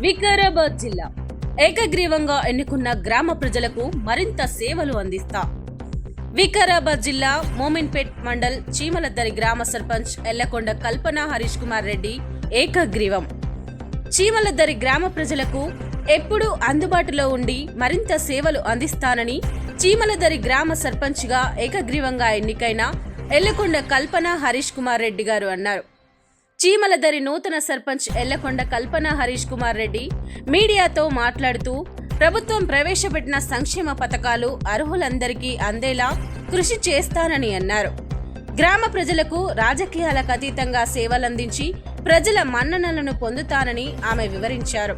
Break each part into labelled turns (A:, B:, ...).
A: వికారాబాద్ జిల్లా. ఏకగ్రీవంగా ఎన్నుకున్న గ్రామ ప్రజలకు మరింత సేవలు అందిస్తా. వికారాబాద్ జిల్లా మోమిన్పేట్ మండల్ చీమలద్దరి గ్రామ సర్పంచ్ ఎల్లకొండ కల్పన హరీష్ కుమార్ రెడ్డి ఏకగ్రీవం. చీమలద్దరి గ్రామ ప్రజలకు ఎప్పుడూ అందుబాటులో ఉండి మరింత సేవలు అందిస్తానని చీమలదరి గ్రామ సర్పంచ్గా ఏకగ్రీవంగా ఎన్నికైన ఎల్లకొండ కల్పన హరీష్ కుమార్ రెడ్డి గారు అన్నారు. చీమలదరి నూతన సర్పంచ్ ఎల్లకొండ కల్పన హరీష్ కుమార్ రెడ్డి మీడియాతో మాట్లాడుతూ ప్రభుత్వం ప్రవేశపెట్టిన సంక్షేమ పథకాలు అర్హులందరికీ అందేలా కృషి చేస్తానని అన్నారు. గ్రామ ప్రజలకు రాజకీయాలకు అతీతంగా సేవలందించి ప్రజల మన్ననలను పొందుతానని ఆమె వివరించారు.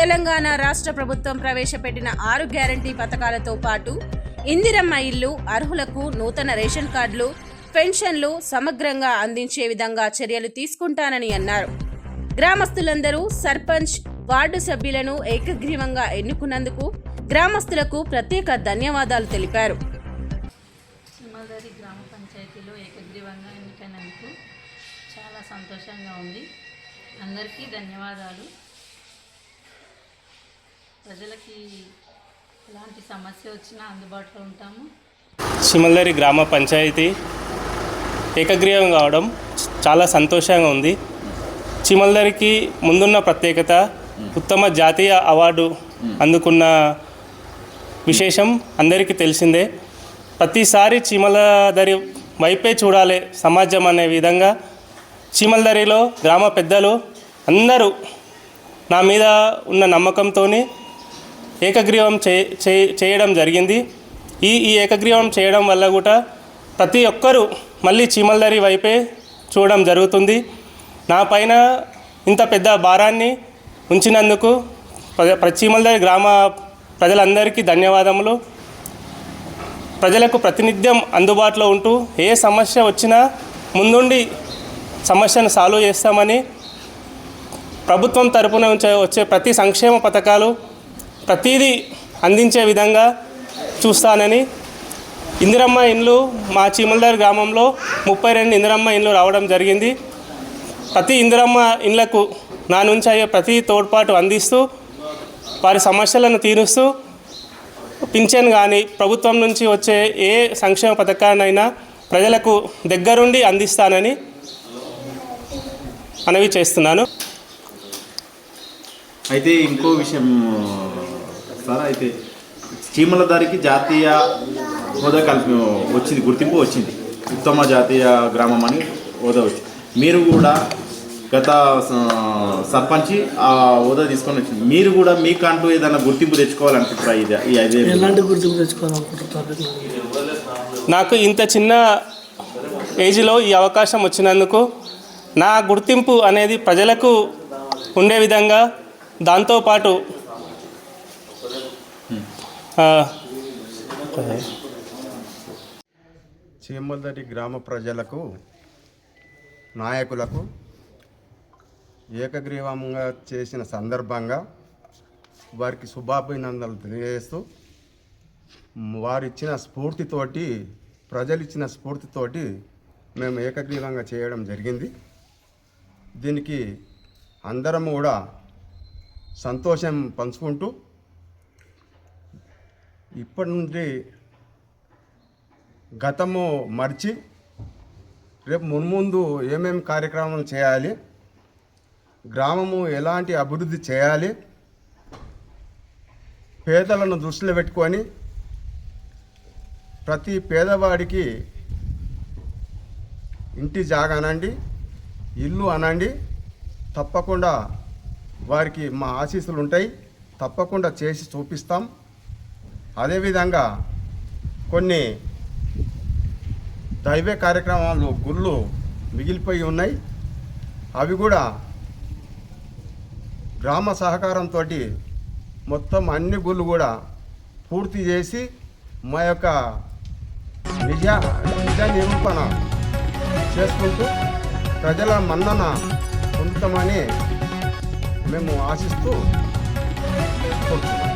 A: తెలంగాణ రాష్ట్ర ప్రభుత్వం ప్రవేశపెట్టిన ఆరు గ్యారంటీ పథకాలతో పాటు ఇందిరమ్మ ఇల్లు అర్హులకు నూతన రేషన్ కార్డులు పెన్షన్లు సమగ్రంగా అందించే విధంగా చర్యలు తీసుకుంటానని అన్నారు. గ్రామస్తులందరూ సర్పంచ్ వార్డు సభ్యులను ఏకగ్రీవంగా ఎన్నుకున్నందుకు గ్రామస్తులకు ప్రత్యేక ధన్యవాదాలు తెలిపారు.
B: సింహదారి గ్రామ పంచాయతీలో ఏకగ్రీవంగా ఎన్నికైనందుకు చాలా సంతోషంగా ఉంది. అందరికీ ధన్యవాదాలు. ప్రజలకి ఎలాంటి సమస్య వచ్చినా అందుబాటులో ఉంటాము.
C: సిమల్లరి గ్రామ పంచాయతీ ఏకగ్రీవం కావడం చాలా సంతోషంగా ఉంది. చిమల్దరికి ముందున్న ప్రత్యేకత ఉత్తమ జాతీయ అవార్డు అందుకున్న విశేషం అందరికీ తెలిసిందే. ప్రతిసారి చీమలదరి వైపే చూడాలి సమాజం అనే విధంగా. చీమలదరిలో గ్రామ పెద్దలు అందరూ నా మీద ఉన్న నమ్మకంతో ఏకగ్రీవం చే చే- చేయడం జరిగింది. ఈ ఈ ఏకగ్రీవం చేయడం వల్ల కూడా ప్రతి ఒక్కరూ మళ్ళీ చీమలదరి వైపే చూడడం జరుగుతుంది. నా పైన ఇంత పెద్ద భారాన్ని ఉంచినందుకు చీమల్దరి చీమలదరి గ్రామ ప్రజలందరికీ ధన్యవాదములు. ప్రజలకు ప్రతినిత్యం అందుబాటులో ఉంటూ ఏ సమస్య వచ్చినా ముందుండి సమస్యను సాల్వ్ చేస్తామని ప్రభుత్వం తరపున వచ్చే- వచ్చే ప్రతి సంక్షేమ పథకాలు ప్రతిదీ అందించే విధంగా చూస్తానని ఇందిరమ్మ ఇండ్లు మా చీమలదారి గ్రామంలో ముప్పై రెండు ఇందిరమ్మ ఇండ్లు రావడం జరిగింది. ప్రతి ఇందిరమ్మ ఇండ్లకు నా నుంచి అయ్యే ప్రతి తోడ్పాటు అందిస్తూ వారి సమస్యలను తీరుస్తూ పింఛన్ కానీ ప్రభుత్వం నుంచి వచ్చే ఏ సంక్షేమ పథకాన్నైనా ప్రజలకు దగ్గరుండి అందిస్తానని మనవి చేస్తున్నాను.
D: అయితే ఇంకో విషయం సార్ అయితే చీమల దారికి జాతీయ హోదా కల్పి వచ్చింది గుర్తింపు వచ్చింది. ఉత్తమ జాతీయ గ్రామం అని హోదా వచ్చింది. మీరు కూడా గత సర్పంచి ఆ హోదా తీసుకొని వచ్చింది. మీరు కూడా మీకంటూ ఏదైనా గుర్తింపు తెచ్చుకోవాలనుకుంటారా ఇది ఈ ఐదేళ్ళు
E: ఎలాంటి గుర్తింపు తెచ్చుకోవాలనుకుంటున్నారు?
C: నాకు ఇంత చిన్న ఏజ్లో ఈ అవకాశం వచ్చినందుకు నా గుర్తింపు అనేది ప్రజలకు ఉండే విధంగా దాంతోపాటు ఆ,
F: చీమలదరి గ్రామ ప్రజలకు నాయకులకు ఏకగ్రీవంగా చేసిన సందర్భంగా వారికి శుభాభినందనలు తెలియజేస్తూ వారిచ్చిన స్ఫూర్తితోటి ప్రజలు ఇచ్చిన స్ఫూర్తితోటి మేము ఏకగ్రీవంగా చేయడం జరిగింది. దీనికి అందరం కూడా సంతోషం పంచుకుంటూ ఇప్పటి నుండి గతము మర్చి రేపు మున్ముందు ఏమేమి కార్యక్రమాలు చేయాలి గ్రామము ఎలాంటి అభివృద్ధి చేయాలి పేదలను దృష్టిలో పెట్టుకొని ప్రతి పేదవాడికి ఇంటి జాగా అనండి ఇల్లు అనండి తప్పకుండా వారికి మా ఆశీస్సులు ఉంటాయి తప్పకుండా చేసి చూపిస్తాం. అదేవిధంగా కొన్ని దైవ కార్యక్రమాలు గుళ్ళు మిగిలిపోయి ఉన్నాయి. అవి కూడా గ్రామ సహకారంతో మొత్తం అన్ని గుళ్ళు కూడా పూర్తి చేసి మా యొక్క నిజ నిజ నిరూపణ చేసుకుంటూ ప్రజల మన్నన పొందుతామని మేము ఆశిస్తూ కోరుతున్నాం.